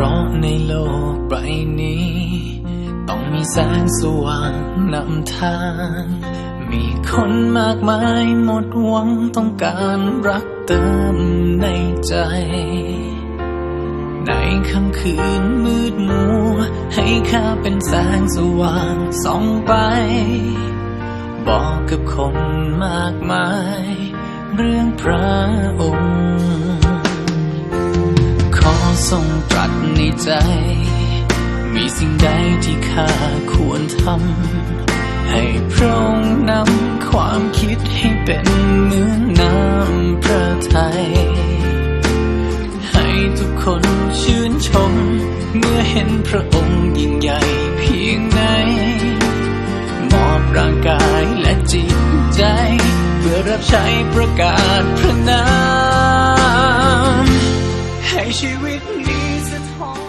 ราะในโลกใบนี้ ต้องมีแสงสว่างนำทาง มีคนมากมายหมดหวังต้องการรักเติมในใจ ในค่ำคืนมืดมัว ให้ข้าเป็นแสงสว่างส่องไป บอกกับคนมากมาย เรื่องพระองค์ ขอทรงต ในใจ มีสิ่งใดที่ข้าควรทำ ให้พระองค์นำความคิดให้เป็นเหมือนน้ำพระทัย ให้ทุกคนชื่นชม เมื่อเห็นพระองค์ยิ่งใหญ่เพียงไหน มอบร่างกายและจิตใจ เพื่อรับใช้ประกาศพระนาม with at home.